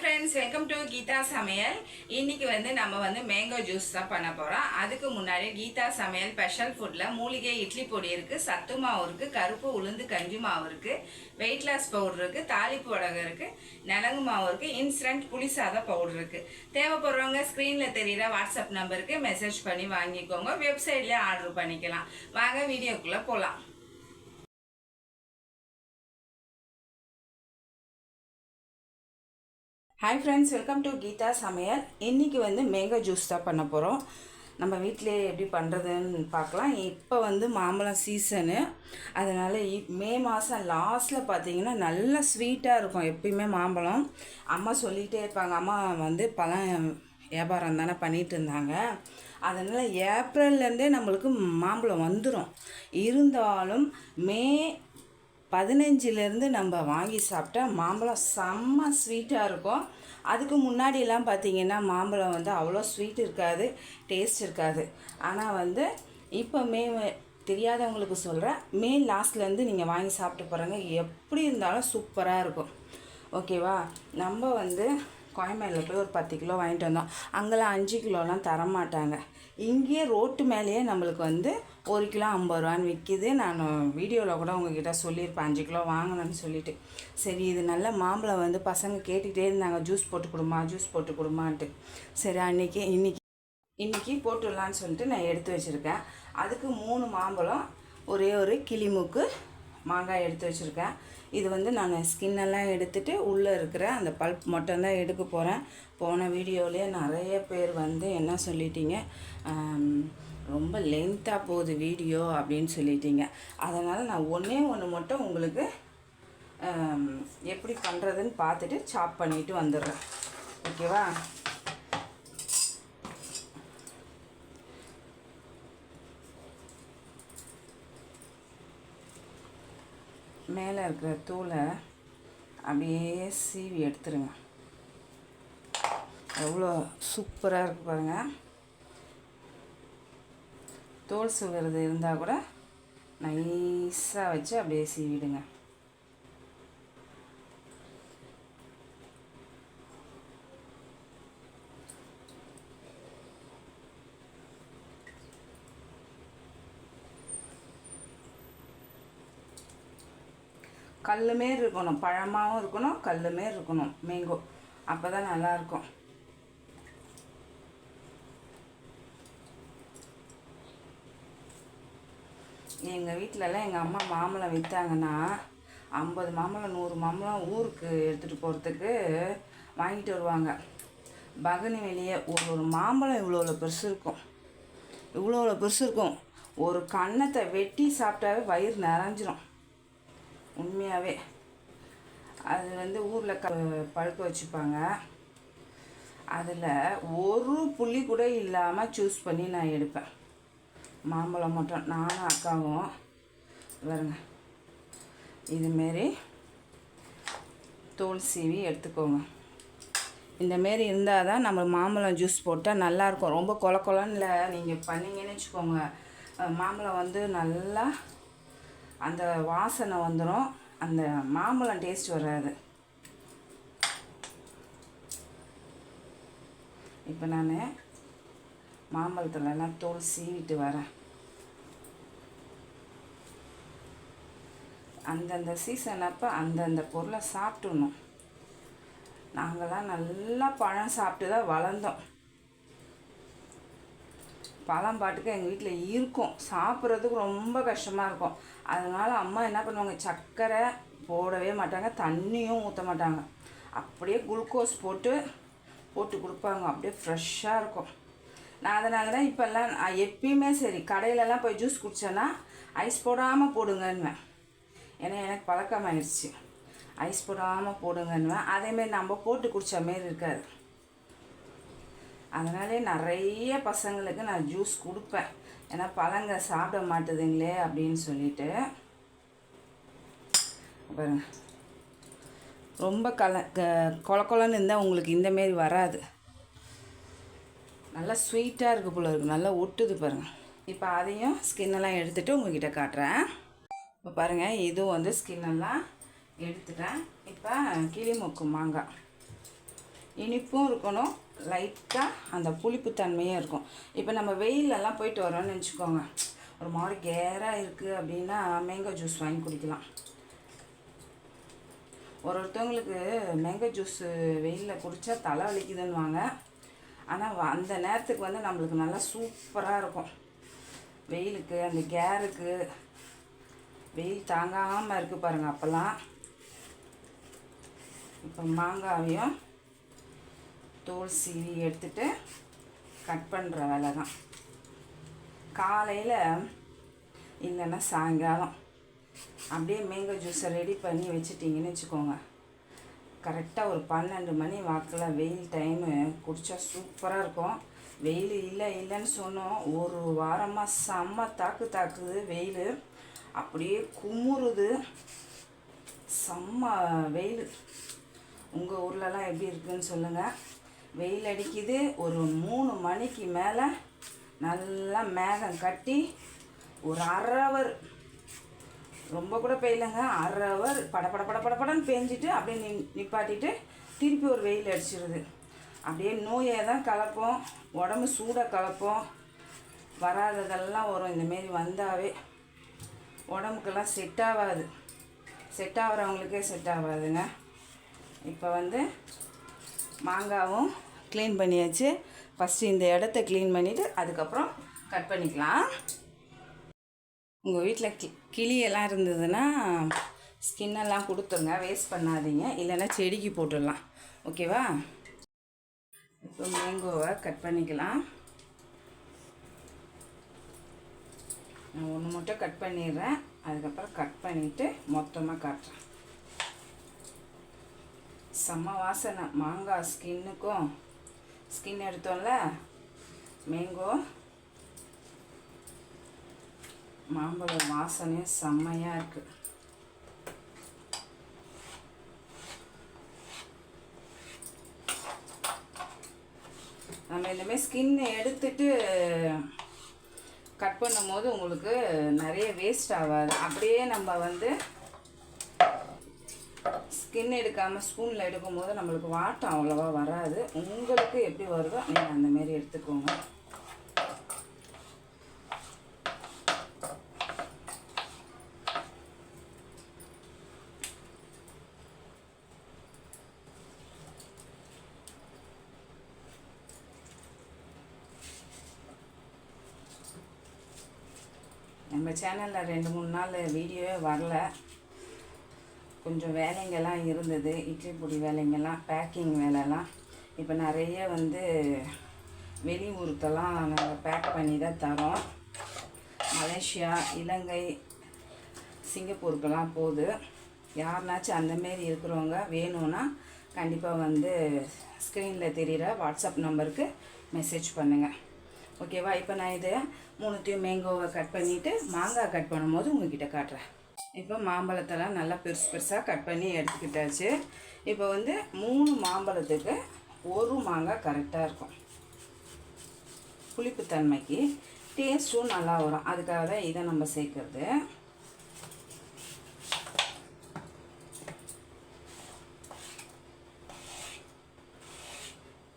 Friends welcome to Geetha சமையல் இன்னைக்கு வந்து நம்ம வந்து மேங்கோ ஜூஸ் தான் பண்ண போகிறோம் அதுக்கு முன்னாடி கீதா சமையல் ஸ்பெஷல் ஃபுட்டில் மூலிகை இட்லி பொடி இருக்குது சத்து மாவு இருக்குது கருப்பு உளுந்து கஞ்சி மாவு இருக்குது வெயிட் லாஸ் பவுடர் இருக்குது தாளிப்பு வடகம் இருக்குது நலங்கு மாவு இருக்குது இன்ஸ்டன்ட் புளிசாத பவுடர் இருக்குது தேவைப்படுறவங்க ஸ்க்ரீனில் தெரியிற வாட்ஸ்அப் நம்பருக்கு மெசேஜ் பண்ணி வாங்கிக்கோங்க. வெப்சைட்லேயே ஆர்டர் பண்ணிக்கலாம். வாங்க வீடியோக்குள்ளே போகலாம் hi friends welcome to Geetha Samayal இன்றைக்கி வந்து மேங்கோ ஜூஸ் தான் பண்ண போகிறோம் நம்ம வீட்டிலே எப்படி பண்ணுறதுன்னு பார்க்கலாம். இப்போ வந்து மாம்பழம் சீசனு அதனால் மே மாதம் லாஸ்ட்டில் பார்த்தீங்கன்னா நல்லா ஸ்வீட்டாக இருக்கும் எப்பயுமே மாம்பழம். அம்மா சொல்லிகிட்டே இருப்பாங்க. அம்மா வந்து பழம் வியாபாரம் தானே பண்ணிகிட்டு இருந்தாங்க. அதனால் ஏப்ரல்லேருந்தே நம்மளுக்கு மாம்பழம் வந்துடும் இருந்தாலும் மே பதினஞ்சுலேருந்து நம்ம வாங்கி சாப்பிட்டா மாம்பழம் செம்ம ஸ்வீட்டாக இருக்கும். அதுக்கு முன்னாடிலாம் பார்த்தீங்கன்னா மாம்பழம் வந்து அவ்வளோ ஸ்வீட் இருக்காது டேஸ்ட் இருக்காது. ஆனால் வந்து இப்போ மே தெரியாதவங்களுக்கு சொல்கிறேன் மே லாஸ்ட்லேருந்து நீங்கள் வாங்கி சாப்பிட்டு பாருங்கள் எப்படி இருந்தாலும் சூப்பராக இருக்கும். ஓகேவா நம்ம வந்து கோயம்பேடில் போய் ஒரு பத்து கிலோ வாங்கிட்டு வந்தோம். அங்கெல்லாம் அஞ்சு கிலோலாம் தரமாட்டாங்க. இங்கேயே ரோட்டு மேலேயே நம்மளுக்கு வந்து ஒரு கிலோ ஐம்பது ரூபான்னு விற்கிது நான் வீடியோவில் கூட உங்ககிட்ட சொல்லியிருப்பேன். அஞ்சு கிலோ வாங்கணும்னு சொல்லிட்டு. சரி இது நல்ல மாம்பழம் வந்து பசங்க கேட்டுக்கிட்டே இருந்தாங்க. ஜூஸ் போட்டு கொடுமா ஜூஸ் போட்டு கொடுமான்ட்டு. சரி அன்றைக்கி இன்னைக்கு இன்றைக்கி போட்டுடலான்னு சொல்லிட்டு நான் எடுத்து வச்சுருக்கேன். அதுக்கு மூணு மாம்பழம் ஒரே ஒரு கிளிமுக்கு மாங்காய் எடுத்து வச்சுருக்கேன். இது வந்து நான் ஸ்கின்னெல்லாம் எடுத்துகிட்டு உள்ளே இருக்கிற அந்த பல்ப் மட்டும்தான் எடுக்க போகிறேன் போன வீடியோலேயே நிறைய பேர் வந்து என்ன சொல்லிட்டீங்க? ரொம்ப லென்த்தாக போகுது வீடியோ அப்படின்னு சொல்லிட்டீங்க. அதனால் நான் ஒன்றே ஒன்று மட்டும் உங்களுக்கு எப்படி பண்ணுறதுன்னு பார்த்துட்டு சாப் பண்ணிட்டு வந்துடுறேன். ஓகேவா மேலே இருக்கிற தூளை அப்படியே சீவி எடுத்துருங்க. எவ்வளோ சூப்பராக இருக்கு பாருங்கள் தோல் சுகிறது இருந்தால் கூட நைஸாக வச்சு அப்படியே சீவிடுங்க. கல் மாரி இருக்கணும். பழமாகவும் இருக்கணும். கல் மாரி இருக்கணும். மேங்கோ. அப்போ தான் நல்லாயிருக்கும் எங்கள் வீட்டிலலாம் எங்கள் அம்மா மாம்பழம் விற்றாங்கன்னா ஐம்பது மாம்பழம் நூறு மாம்பழம் ஊருக்கு எடுத்துகிட்டு போகிறதுக்கு வாங்கிட்டு வருவாங்க. பகனி வெளியே ஒரு ஒரு மாம்பழம் இவ்வளோ இவ்வளோ பெருசு இருக்கும். இவ்வளோ இவ்வளோ பெருசு இருக்கும். ஒரு கன்னத்தை வெட்டி சாப்பிட்டாவே வயிறு நிறைஞ்சிரும். உண்மையாகவே அது வந்து ஊரில் க பழுக்க வச்சுப்பாங்க. அதில் ஒரு புள்ளி கூட இல்லாமல் சூஸ் பண்ணி நான் எடுப்பேன். மாம்பழம் மட்டும் நானும் அக்காவும். வருங்க இதுமாரி தோல் சீவி எடுத்துக்கோங்க. இந்தமாரி இருந்தால் தான் நம்ம மாம்பழம் ஜூஸ் போட்டால் நல்லாயிருக்கும் ரொம்ப கொல கொலன்னு நீங்கள் பண்ணீங்கன்னு வச்சுக்கோங்க. மாம்பழம் வந்து நல்லா அந்த வாசனை வந்துடும் அந்த மாம்பழம் டேஸ்ட் வராது. இப்போ நான் மாம்பழத்துலலாம் தோல் சீவிட்டு வரேன் அந்தந்த சீசன் அப்போ அந்தந்த பொருளை சாப்பிட்டுணும். நாங்கள்லாம் நல்லா பழம் சாப்பிட்டு தான் வளர்ந்தோம். பழம் பாட்டுக்கு எங்கள் வீட்டில் இருக்கும். சாப்பிட்றதுக்கு ரொம்ப கஷ்டமாக இருக்கும். அதனால அம்மா என்ன பண்ணுவாங்க சர்க்கரை போடவே மாட்டாங்க தண்ணியும் ஊற்ற மாட்டாங்க. அப்படியே குளுக்கோஸ் போட்டு போட்டு கொடுப்பாங்க. அப்படியே ஃப்ரெஷ்ஷாக இருக்கும். நான் அதனால தான் இப்போல்லாம் நான் எப்பயுமே சரி கடையிலலாம் போய் ஜூஸ் குடித்தேன்னா ஐஸ் போடாமல் போடுங்கன்னுவேன். ஏன்னா எனக்கு பழக்கம் ஆயிடுச்சு ஐஸ் போடாமல் போடுங்கன்னுவேன். அதேமாரி நம்ம போட்டு குடித்த மாரி இருக்காது. அதனாலே நிறைய பசங்களுக்கு நான் ஜூஸ் கொடுப்பேன். ஏன்னா பழங்க சாப்பிட மாட்டுதுங்களே அப்படின்னு சொல்லிட்டு. பாருங்க. ரொம்ப கல க கொல கொலன்னு இருந்தால் உங்களுக்கு இந்தமாரி வராது. நல்லா ஸ்வீட்டாக இருக்குது போல இருக்குது நல்லா ஒட்டுது பாருங்கள் இப்போ அதையும் ஸ்கின்னெல்லாம் எடுத்துகிட்டு உங்ககிட்ட காட்டுறேன். இப்போ பாருங்கள் இதுவும் வந்து ஸ்கின்னெல்லாம் எடுத்துட்டேன். இப்போ கிளிமொக்கு மாங்காய். இனிப்பும் இருக்கணும். லைட்டாக அந்த புளிப்பு தன்மையும் இருக்கும். இப்போ நம்ம வெயிலெல்லாம் போயிட்டு வரோம்னு வச்சுக்கோங்க ஒரு மாதிரி கேராக இருக்குது அப்படின்னா மேங்கோ ஜூஸ் வாங்கி குடிக்கலாம். ஒரு ஒருத்தவங்களுக்கு மேங்கோ ஜூஸ் வெயிலில் குடித்தா தலை வலிக்குதுன்னுவாங்க. ஆனால் அந்த நேரத்துக்கு வந்து நம்மளுக்கு நல்லா சூப்பராக இருக்கும். வெயிலுக்கு அந்த கேருக்கு வெயில் தாங்காமல் இருக்குது பாருங்கள் அப்போல்லாம். இப்போ மாங்காவையும் தோல் சீவி எடுத்துட்டு கட் பண்ணுற வேலை தான் காலையில் இல்லைன்னா சாயங்காலம். அப்படியே மேங்கோ ஜூஸை ரெடி பண்ணி வச்சிட்டிங்கன்னு வச்சுக்கோங்க. கரெக்டாக ஒரு பன்னெண்டு மணி வாக்கில் வெயில் டைமு குடித்தா சூப்பராக இருக்கும். வெயில் இல்லை இல்லைன்னு சொன்னோம். ஒரு வாரமாக செம்ம தாக்கு தாக்குது வெயில். அப்படியே குமுறுது. செம்ம வெயில். உங்கள் ஊர்லலாம் எப்படி இருக்குன்னு சொல்லுங்கள் வெயில் அடிக்குது. ஒரு மூணு மணிக்கு மேலே நல்லா மேகம் கட்டி ஒரு அரை ரொம்ப கூட பெய்யலைங்க. அரை ஹவர் படப்பட பட படன்னு பேஞ்சிட்டு அப்படியே நி நிப்பாட்டிட்டு திருப்பி ஒரு வெயில் அடிச்சிடுது அப்படியே நோயை தான் கலப்போம். உடம்பு சூடாக கலப்போம். வராததெல்லாம் வரும். இந்தமாரி வந்தாவே உடம்புக்கெல்லாம் செட் ஆகாது. செட் ஆகிறவங்களுக்கே செட் ஆகாதுங்க. இப்போ வந்து மாங்காவும் க்ளீன் பண்ணியாச்சு. ஃபஸ்ட்டு இந்த இடத்த க்ளீன் பண்ணிவிட்டு அதுக்கப்புறம் கட் பண்ணிக்கலாம். உங்கள் வீட்டில் கி கிளியெல்லாம் இருந்ததுன்னா ஸ்கின்னெல்லாம் கொடுத்துருங்க வேஸ்ட் பண்ணாதீங்க. இல்லைன்னா செடிக்கு போட்டுடலாம். ஓகேவா? இப்போ மேங்கோவை கட் பண்ணிக்கலாம். நான் ஒன்று மட்டும் கட் பண்ணிடுறேன். அதுக்கப்புறம் கட் பண்ணிவிட்டு மொத்தமாக காட்டுறேன். செம்ம வாசனை. மாங்காய் ஸ்கின்னுக்கும் ஸ்கின் எடுத்தோம்ல? மேங்கோ மாம்பழ வாசனையும் செம்மையாக இருக்குது நம்ம இந்தமாரி ஸ்கின் எடுத்துட்டு கட் பண்ணும்போது உங்களுக்கு நிறைய வேஸ்ட் ஆகாது. அப்படியே நம்ம வந்து ஸ்கின் எடுக்காமல் ஸ்பூனில் எடுக்கும்போது நம்மளுக்கு வாட்டம் அவ்வளோவா வராது. உங்களுக்கு எப்படி வருதோ நீங்கள் அந்தமாரி எடுத்துக்கோங்க நம்ம சேனலில் ரெண்டு மூணு நாள் வீடியோவே வரல. கொஞ்சம் வேலைங்கெல்லாம் இருந்தது. இட்லி பொடி வேலைங்கெல்லாம் பேக்கிங் வேலைலாம். இப்போ நிறைய வந்து வெளி ஊருக்கெல்லாம் நாங்கள் பேக் பண்ணி தான் தரோம். மலேசியா இலங்கை சிங்கப்பூருக்கெல்லாம் போகுது. யாருனாச்சும் அந்தமாரி இருக்கிறவங்க வேணும்னா கண்டிப்பாக வந்து ஸ்க்ரீனில் தெரிகிற வாட்ஸ்அப் நம்பருக்கு மெசேஜ் பண்ணுங்கள் ஓகேவா இப்போ நான் இதை மூணுத்தையும் மேங்கோவை கட் பண்ணிவிட்டு மாங்காய் கட் பண்ணும்போது உங்ககிட்ட காட்டுறேன். இப்போ மாம்பழத்தெல்லாம் நல்லா பெருசு பெருசாக கட் பண்ணி எடுத்துக்கிட்டாச்சு. இப்போ வந்து மூணு மாம்பழத்துக்கு ஒரு மாங்காய் கரெக்டாக இருக்கும். புளிப்புத்தன்மைக்கு டேஸ்ட்டும் நல்லா வரும். அதுக்காக தான் இதை நம்ம சேர்க்குறது.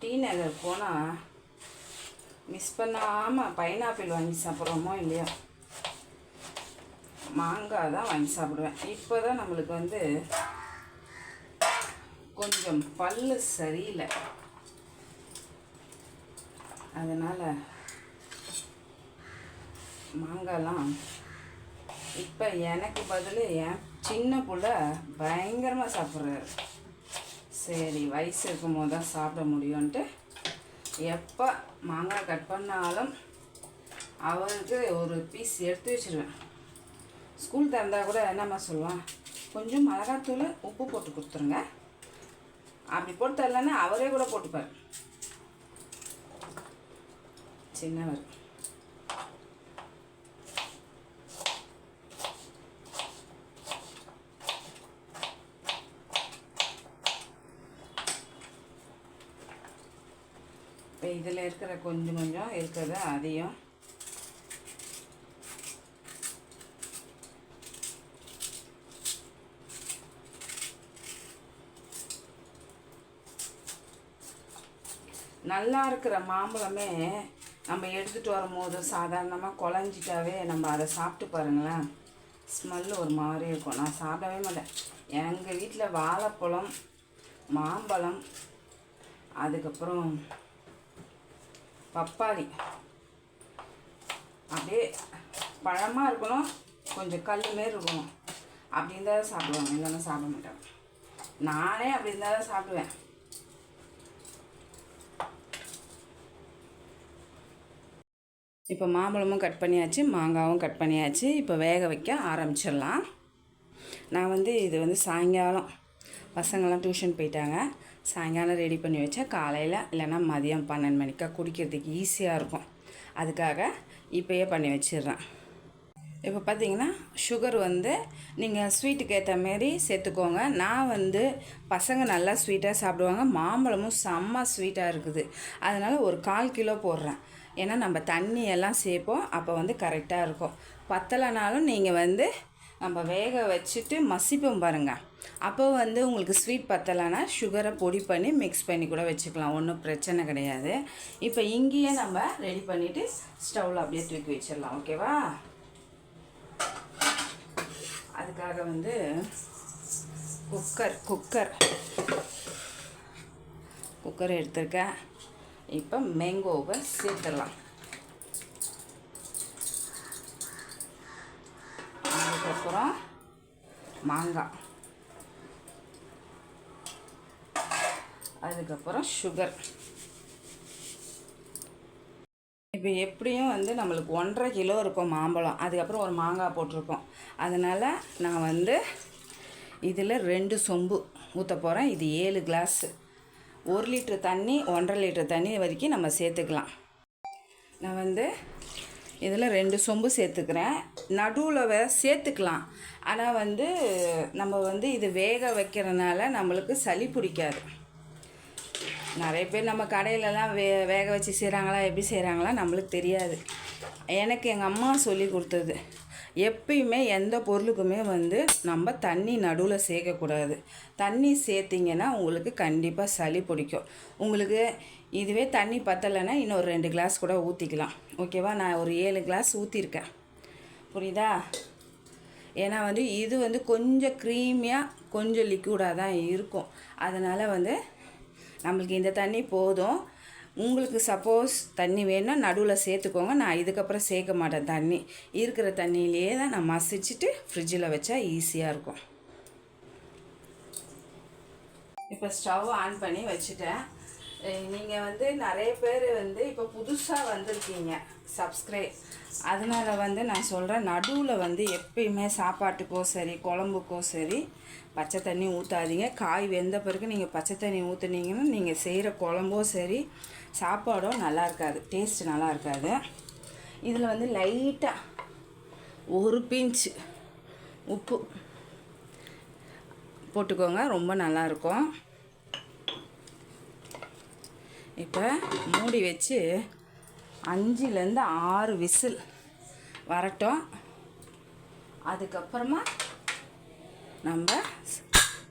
டீ நகர் போனால் மிஸ் பண்ணாமல் பைனாப்பிள் வாங்கி சாப்பிட்றோமோ இல்லையோ? மாங்காய் தான் வாங்கி சாப்பிடுவேன். இப்போ தான் நம்மளுக்கு வந்து கொஞ்சம் பல்லு சரியில்லை. அதனால் மாங்காய்லாம் இப்போ எனக்கு பதில் என் சின்ன பிள்ளை பயங்கரமாக சாப்பிட்றாரு. சரி வயசு இருக்கும் போது தான் சாப்பிட முடியும்ன்ட்டு எப்போ மாங்காய் கட் பண்ணாலும் அவருக்கு ஒரு பீஸ் எடுத்து வச்சிருவேன். ஸ்கூல் திறந்தால் கூட என்னம்மா சொல்லுவான்? கொஞ்சம் மிளகாத்தூள் உப்பு போட்டு கொடுத்துருங்க. அப்படி போட்டு தரலன்னா அவரே கூட போட்டுப்பார். சின்னவர் இப்போ இதில் இருக்கிற கொஞ்சம் கொஞ்சம் இருக்கிறத அதையும் நல்லா இருக்கிற மாம்பழமே நம்ம எடுத்துகிட்டு வரும்போது சாதாரணமாக குழஞ்சிட்டாவே நம்ம அதை சாப்பிட்டு பாருங்களேன். ஸ்மெல்லு ஒரு மாதிரி இருக்கும். நான் சாப்பிடவே மாட்டேன். எங்கள் வீட்டில் வாழைப்பழம் மாம்பழம் அதுக்கப்புறம் பப்பாளி. அப்படியே பழமாக இருக்கணும். கொஞ்சம் கல் மாரி இருக்கணும். அப்படி இருந்தால் தான் சாப்பிடுவாங்க. இல்லைன்னா சாப்பிட மாட்டேன் நானே அப்படி இருந்தால் தான் சாப்பிடுவேன். இப்போ மாம்பழமும் கட் பண்ணியாச்சு மாங்காவும் கட் பண்ணியாச்சு. இப்போ வேக வைக்க ஆரம்பிச்சிடலாம். நான் வந்து இது வந்து சாயங்காலம். பசங்கள்லாம் டியூஷன் போயிட்டாங்க. சாயங்காலம் ரெடி பண்ணி வச்சா காலையில் இல்லைன்னா மதியம் பன்னெண்டு மணிக்கா குடிக்கிறதுக்கு ஈஸியாக இருக்கும். அதுக்காக இப்போயே பண்ணி வச்சிடுறேன். இப்போ பார்த்தீங்கன்னா சுகர் வந்து நீங்கள் ஸ்வீட்டுக்கு ஏற்ற மாரி சேர்த்துக்கோங்க. நான் வந்து பசங்க நல்லா ஸ்வீட்டாக சாப்பிடுவாங்க. மாம்பழமும் செம்ம ஸ்வீட்டாக இருக்குது. அதனால் ஒரு கால் கிலோ போடுறேன். ஏன்னா நம்ம தண்ணி எல்லாம் சேர்ப்போம். அப்போ வந்து கரெக்டாக இருக்கும். பத்தலைனாலும் நீங்கள் வந்து நம்ம வேக வச்சுட்டு மசிப்போம் பாருங்கள் அப்போ வந்து உங்களுக்கு ஸ்வீட் பத்தலைன்னா சுகரை பொடி பண்ணி மிக்ஸ் பண்ணி கூட வச்சுக்கலாம். ஒன்றும் பிரச்சனை கிடையாது. இப்போ இங்கேயே நம்ம ரெடி பண்ணிவிட்டு ஸ்டவ்வில் அப்படியே தூக்கி வச்சிடலாம். ஓகேவா அதுக்காக வந்து குக்கர் குக்கர் குக்கர் எடுத்திருக்கேன். இப்போ மேங்கோவை சேர்த்துடலாம். அதுக்கப்புறம் மாங்காய். அதுக்கப்புறம் சுகர் இப்போ எப்படியும் வந்து நம்மளுக்கு ஒன்றரை கிலோ இருக்கும் மாம்பழம். அதுக்கப்புறம் ஒரு மாங்காய் போட்டிருக்கோம். அதனால் நான் வந்து இதில் ரெண்டு சொம்பு ஊற்ற போகிறேன் இது ஏழு கிளாஸு ஒரு லிட்டர் தண்ணி ஒன்றரை லிட்டர் தண்ணி வரைக்கும் நம்ம சேர்த்துக்கலாம். நான் வந்து இதில் ரெண்டு சொம்பு சேர்த்துக்கிறேன். நடுவில் வேற சேர்த்துக்கலாம். ஆனால் வந்து நம்ம வந்து இது வேக வைக்கிறனால நம்மளுக்கு சளி பிடிக்காது. நிறைய பேர் நம்ம கடையிலலாம் வே வேக வச்சு செய்கிறாங்களா எப்படி செய்கிறாங்களா நம்மளுக்கு தெரியாது. எனக்கு எங்கள் அம்மா சொல்லி கொடுத்தது. எப்பயுமே எந்த பொருளுக்குமே வந்து நம்ம தண்ணி நடுவில் சேர்க்கக்கூடாது. தண்ணி சேர்த்திங்கன்னா உங்களுக்கு கண்டிப்பாக சளி பிடிக்கும். உங்களுக்கு இதுவே தண்ணி பத்தலைன்னா இன்னொரு ரெண்டு கிளாஸ் கூட ஊற்றிக்கலாம் ஓகேவா நான் ஒரு ஏழு கிளாஸ் ஊற்றிருக்கேன் புரியுதா? ஏன்னா வந்து இது வந்து கொஞ்சம் க்ரீமியாக கொஞ்சம் லிக்யூடாக தான் இருக்கும். அதனால் வந்து நம்மளுக்கு இந்த தண்ணி போதும். உங்களுக்கு சப்போஸ் தண்ணி வேணும்னா நடுவில் சேர்த்துக்கோங்க. நான் இதுக்கப்புறம் சேர்க்க மாட்டேன் தண்ணி. இருக்கிற தண்ணியிலேயே தான் நான் மசிச்சுட்டு ஃப்ரிட்ஜில் வச்சா ஈஸியாக இருக்கும். இப்போ ஸ்டவ் ஆன் பண்ணி வச்சுட்டேன். நீங்கள் வந்து நிறைய பேர் வந்து இப்போ புதுசாக வந்திருக்கீங்க சப்ஸ்கிரைப் அதனால் வந்து நான் சொல்கிறேன் நடுவில் வந்து எப்பயுமே சாப்பாட்டுக்கோ சரி குழம்புக்கோ சரி பச்சை தண்ணி ஊற்றாதீங்க காய் வெந்த பிறகு நீங்கள் பச்சை தண்ணி ஊற்றுனீங்கன்னா நீங்கள் செய்கிற குழம்போ சரி சாப்பாடோ நல்லா இருக்காது டேஸ்ட் நல்லா இருக்காது. இதில் வந்து லைட்டாக ஒரு பிஞ்ச் உப்பு போட்டுக்கோங்க ரொம்ப நல்லாயிருக்கும் இப்போ மூடி வச்சு அஞ்சுலேருந்து ஆறு விசில் வரட்டும். அதுக்கப்புறமா நம்ம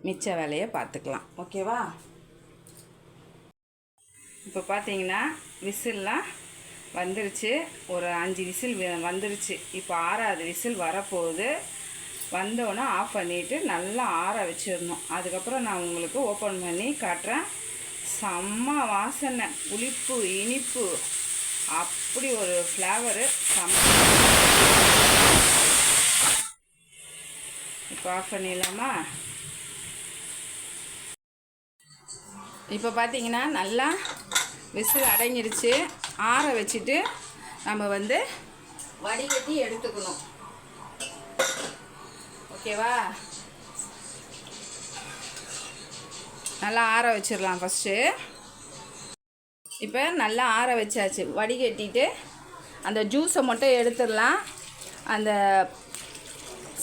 மிச்ச வேலையை பார்த்துக்கலாம். ஓகேவா? இப்போ பார்த்தீங்கன்னா விசில்லாம் வந்துருச்சு. ஒரு அஞ்சு விசில் வந்துருச்சு. இப்போ ஆறாவது விசில் வரப்போகுது. வந்தோடனே ஆஃப் பண்ணிவிட்டு நல்லா ஆற வச்சிடணும். அதுக்கப்புறம் நான் உங்களுக்கு ஓப்பன் பண்ணி காட்டுறேன். செம்ம வாசனை. புளிப்பு இனிப்பு. அப்படி ஒரு ஃப்ளேவரு செம்ம இப்போ ஆஃப் பண்ணிடலாமா? இப்போ பார்த்தீங்கன்னா நல்லா விசில் அடங்கிடுச்சு. ஆற வச்சுட்டு நம்ம வந்து வடிகட்டி எடுத்துக்கணும். ஓகேவா நல்லா ஆற வச்சிடலாம் ஃபஸ்ட்டு இப்போ நல்லா ஆற வச்சாச்சு. வடிகட்டிட்டு அந்த ஜூஸை மட்டும் எடுத்துடலாம். அந்த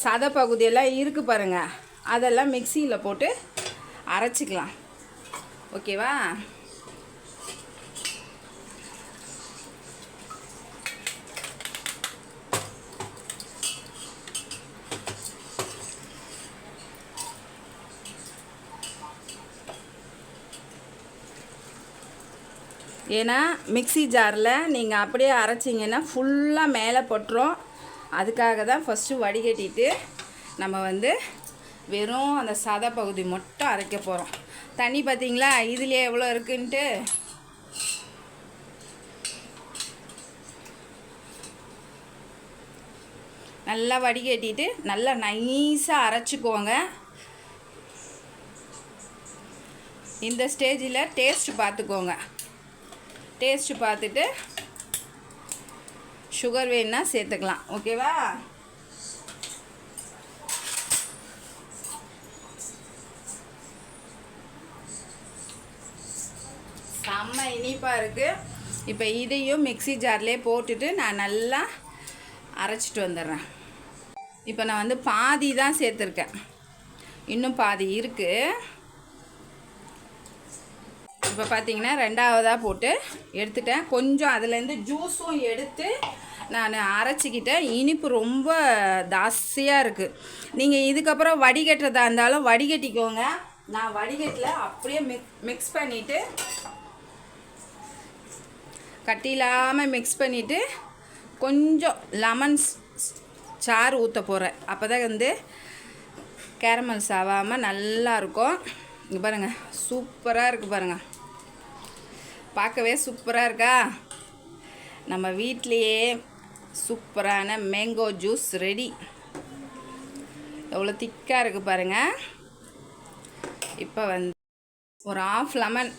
சத பகுதியெல்லாம் இருக்குது பாருங்கள் அதெல்லாம் மிக்சியில் போட்டு அரைச்சிக்கலாம். ஓகேவா ஏன்னா மிக்ஸி ஜாரில் நீங்கள் அப்படியே அரைச்சிங்கன்னா ஃபுல்லாக மேலே போட்டுரும். அதுக்காக தான் ஃபஸ்ட்டு வடிகட்டிட்டு நம்ம வந்து வெறும் அந்த சதை பகுதி மட்டும் அரைக்க போகிறோம் தண்ணி பார்த்தீங்களா இதுலேயே எவ்வளோ இருக்குன்ட்டு? நல்லா வடிகட்டிட்டு நல்லா நைஸாக அரைச்சிக்கோங்க. இந்த ஸ்டேஜில் டேஸ்ட் பார்த்துக்கோங்க டேஸ்ட் பார்த்துட்டு சுகர் வேணுன்னா சேர்த்துக்கலாம். ஓகேவா செம்ம இனிப்பாக இருக்குது இப்போ இதையும் மிக்ஸி ஜார்லேயே போட்டுட்டு நான் நல்லா அரைச்சிட்டு வந்துடுறேன். இப்போ நான் வந்து பாதி தான் சேர்த்துருக்கேன். இன்னும் பாதி இருக்குது இப்போ பார்த்தீங்கன்னா ரெண்டாவதாக போட்டு எடுத்துட்டேன். கொஞ்சம் அதுலேருந்து ஜூஸும் எடுத்து நான் அரைச்சிக்கிட்டேன். இனிப்பு ரொம்ப ஜாஸ்தியாக இருக்குது நீங்கள் இதுக்கப்புறம் வடிகட்டுறதா இருந்தாலும் வடிகட்டிக்கோங்க. நான் வடிகட்டில் அப்படியே மிக் மிக்ஸ் பண்ணிவிட்டு கட்டி இல்லாமல் மிக்ஸ் பண்ணிவிட்டு கொஞ்சம் லெமன் சாறு ஊற்ற போகிறேன் அப்போ தான் வந்து கேரமல்ஸ் ஆகாமல் நல்லாயிருக்கும் இங்கே பாருங்கள் சூப்பராக இருக்குது பாருங்கள் பார்க்கவே சூப்பராக இருக்கா? நம்ம வீட்லேயே சூப்பரான மேங்கோ ஜூஸ் ரெடி எவ்வளோ திக்காக இருக்குது பாருங்கள் இப்போ வந்து ஒரு ஆஃப் லெமன்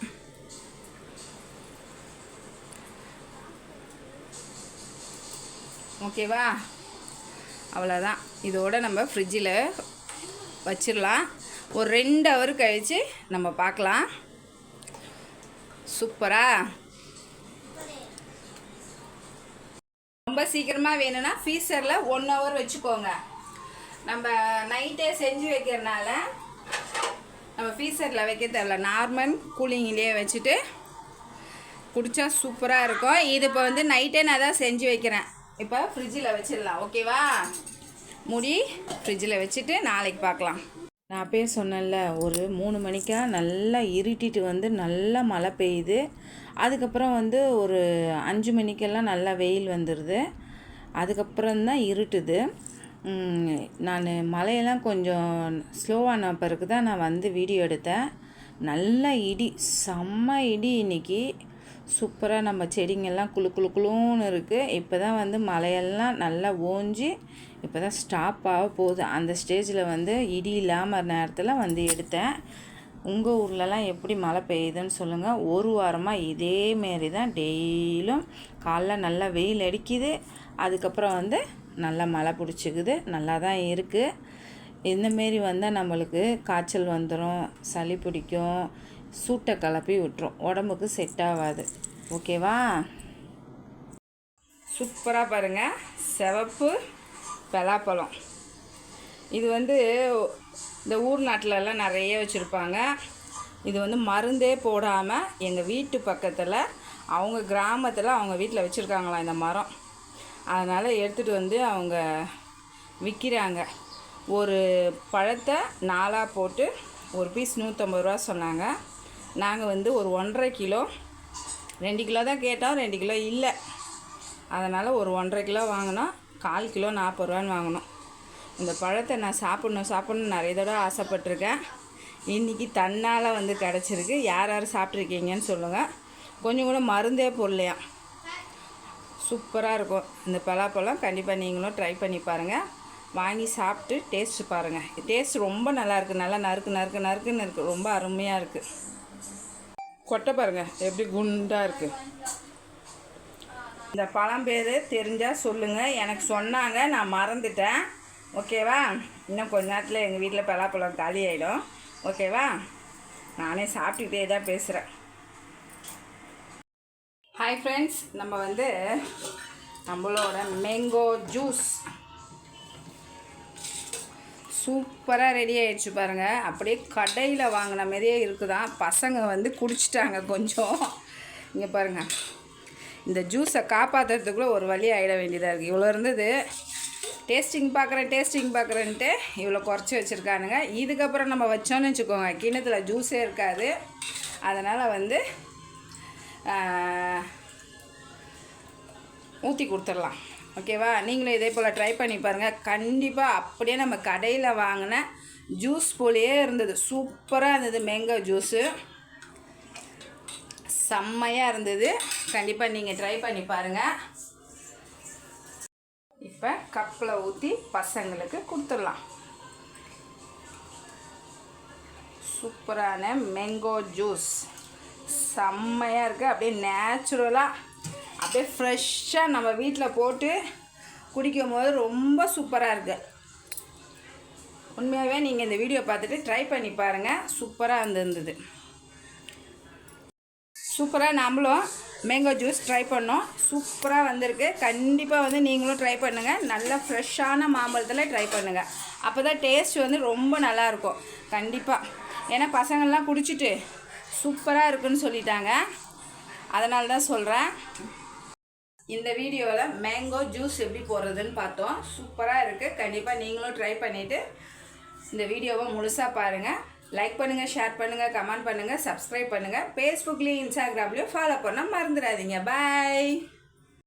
ஓகேவா அவ்வளோதான் இதோட நம்ம ஃப்ரிட்ஜில் வச்சிடலாம் ஒரு ரெண்டு ஹவர் கழித்து நம்ம பார்க்கலாம். சூப்பரா? ரொம்ப சீக்கிரமாக வேணும்னா ஃப்ரீசரில் ஒன் ஹவர் வச்சுக்கோங்க. நம்ம நைட்டே செஞ்சு வைக்கிறனால நம்ம ஃப்ரீசரில் வைக்க தேவையில்ல. நார்மல் கூலிங்லேயே வச்சுட்டு குடித்தா சூப்பராக இருக்கும். இது இப்போ வந்து நைட்டே நான் தான் செஞ்சு வைக்கிறேன். இப்போ ஃப்ரிட்ஜில் வச்சிடலாம். ஓகேவா மூடி ஃப்ரிட்ஜில் வச்சுட்டு நாளைக்கு பார்க்கலாம். நான் அப்பயே சொன்னேன்ல ஒரு மூணு மணிக்கா நல்லா இருட்டிட்டு வந்து நல்லா மழை பெய்யுது. அதுக்கப்புறம் வந்து ஒரு அஞ்சு மணிக்கெல்லாம் நல்லா வெயில் வந்துடுது அதுக்கப்புறம் தான் இருட்டுது. நான் மழையெல்லாம் கொஞ்சம் ஸ்லோவான பிறகு தான் நான் வந்து வீடியோ எடுத்தேன். நல்ல இடி செம்ம இடி இன்னைக்கு. சூப்பராக நம்ம செடிங்கெல்லாம் குளு குளு குளுன்னு இருக்குது இப்போ தான் வந்து மழையெல்லாம் நல்லா ஓஞ்சி இப்போ தான் ஸ்டாப் ஆக போகுது. அந்த ஸ்டேஜில் வந்து இடி இல்லாமல் நேரத்தில் வந்து எடுத்தேன். உங்கள் ஊர்லலாம் எப்படி மழை பெய்யுதுன்னு சொல்லுங்கள் ஒரு வாரமாக இதேமாரி தான் டெய்லியும் காலைல நல்லா வெயில் அடிக்குது. அதுக்கப்புறம் வந்து நல்லா மழை பிடிச்சிக்குது. நல்லா தான் இருக்குது இந்தமாரி வந்தால் நம்மளுக்கு காய்ச்சல் வந்துடும் சளி பிடிக்கும் சூட்டை கலப்பி விட்டுரும். உடம்புக்கு செட் ஆகாது. ஓகேவா சூப்பராக பாருங்கள் சிவப்பு பலாப்பழம். இது வந்து இந்த ஊர் நாட்டிலலாம் நிறைய வச்சுருப்பாங்க. இது வந்து மருந்தே போடாமல் எங்கள் வீட்டு பக்கத்தில் அவங்க கிராமத்தில் அவங்க வீட்டில் வச்சுருக்காங்களாம் இந்த மரம். அதனால் எடுத்துகிட்டு வந்து அவங்க விற்கிறாங்க ஒரு பழத்தை நாலாக போட்டு ஒரு பீஸ் நூற்றம்பது ரூபா சொன்னாங்க. நாங்கள் வந்து ஒரு ஒன்றரை கிலோ ரெண்டு கிலோ தான் கேட்டோம் ரெண்டு கிலோ இல்லை. அதனால் ஒரு ஒன்றரை கிலோ வாங்கினோம். கால் கிலோ நாற்பது ரூபான்னு வாங்கினோம். இந்த பழத்தை நான் சாப்பிட்ணும் சாப்பிட்ணும் நிறைய தடவை ஆசைப்பட்டிருக்கேன். இன்றைக்கி தன்னால் வந்து கிடச்சிருக்கு. யார் யார் சாப்பிட்ருக்கீங்கன்னு சொல்லுங்கள் கொஞ்சம் கூட மருந்தே போடலையா? சூப்பராக இருக்கும். இந்த பலாப்பழம் கண்டிப்பாக நீங்களும் ட்ரை பண்ணி பாருங்கள் வாங்கி சாப்பிட்டு டேஸ்ட்டு பாருங்கள் டேஸ்ட் ரொம்ப நல்லாயிருக்கு நல்லா நறுக்கு நறுக்கு நறுக்குன்னு இருக்குது ரொம்ப அருமையாக இருக்குது கொட்டை பாருங்கள் எப்படி குண்டாக இருக்குது இந்த பழம் பேர் தெரிஞ்சால் சொல்லுங்கள் எனக்கு சொன்னாங்க நான் மறந்துட்டேன். ஓகேவா? இன்னும் கொஞ்ச நேரத்தில் எங்கள் வீட்டில் பலாப்பழம் காலி ஆகிடும் ஓகேவா? நானே சாப்பிட்டுக்கிட்டே தான் பேசுகிறேன் ஹாய் ஃப்ரெண்ட்ஸ் நம்ம வந்து நம்மளோட மேங்கோ ஜூஸ் சூப்பராக ரெடி ஆயிடுச்சு பாருங்கள் அப்படியே கடையில் வாங்கின மாதிரியே இருக்குதான். பசங்க வந்து குடிச்சிட்டாங்க கொஞ்சம். இங்கே பாருங்கள் இந்த ஜூஸை காப்பாற்றுறதுக்குள்ளே ஒரு வழி ஆகிட வேண்டியதாக இருக்குது இவ்வளோ இருந்தது. டேஸ்டிங் பார்க்குறேன் டேஸ்டிங் பார்க்குறேன்ட்டு இவ்வளோ குறைச்சி வச்சுருக்கானுங்க. இதுக்கப்புறம் நம்ம வச்சோன்னு வச்சுக்கோங்க கிணத்துல ஜூஸே இருக்காது. அதனால் வந்து ஊற்றி கொடுத்துடலாம். ஓகேவா நீங்களும் இதே போல் ட்ரை பண்ணி பாருங்கள் கண்டிப்பாக அப்படியே நம்ம கடையில் வாங்கின ஜூஸ் போலேயே இருந்தது. சூப்பராக இருந்தது. மேங்கோ ஜூஸு செம்மையாக இருந்தது. கண்டிப்பாக நீங்கள் ட்ரை பண்ணி பாருங்கள் இப்போ கப்பில் ஊற்றி பசங்களுக்கு கொடுத்துடலாம். சூப்பரான மேங்கோ ஜூஸ் செம்மையாக இருக்குது அப்படியே நேச்சுரலாக அப்படியே ஃப்ரெஷ்ஷாக நம்ம வீட்டில் போட்டு குடிக்கும் போது ரொம்ப சூப்பராக இருக்குது உண்மையாகவே நீங்கள் இந்த வீடியோ பார்த்துட்டு ட்ரை பண்ணி பாருங்கள் சூப்பராக இருந்திருந்தது சூப்பராக நம்மளும் மேங்கோ ஜூஸ் ட்ரை பண்ணோம். சூப்பராக வந்திருக்கு. கண்டிப்பாக வந்து நீங்களும் ட்ரை பண்ணுங்கள் நல்ல ஃப்ரெஷ்ஷான மாம்பழத்தில் ட்ரை பண்ணுங்கள் அப்போ தான் டேஸ்ட் வந்து ரொம்ப நல்லாயிருக்கும் கண்டிப்பாக ஏன்னா பசங்கள்லாம் குடிச்சிட்டு சூப்பராக இருக்குன்னு சொல்லிட்டாங்க. அதனால தான் சொல்கிறேன் இந்த வீடியோவில் மேங்கோ ஜூஸ் எப்படி போடுறதுன்னு பார்த்தோம். சூப்பராக இருக்குது கண்டிப்பாக நீங்களும் ட்ரை பண்ணிவிட்டு இந்த வீடியோவை முழுசாக பாருங்கள் லைக் பண்ணுங்கள் ஷேர் பண்ணுங்கள் கமெண்ட் பண்ணுங்கள் சப்ஸ்கிரைப் பண்ணுங்கள் ஃபேஸ்புக்லேயும் இன்ஸ்டாகிராம்லேயும் ஃபாலோ பண்ண மறந்துடாதீங்க. பாய்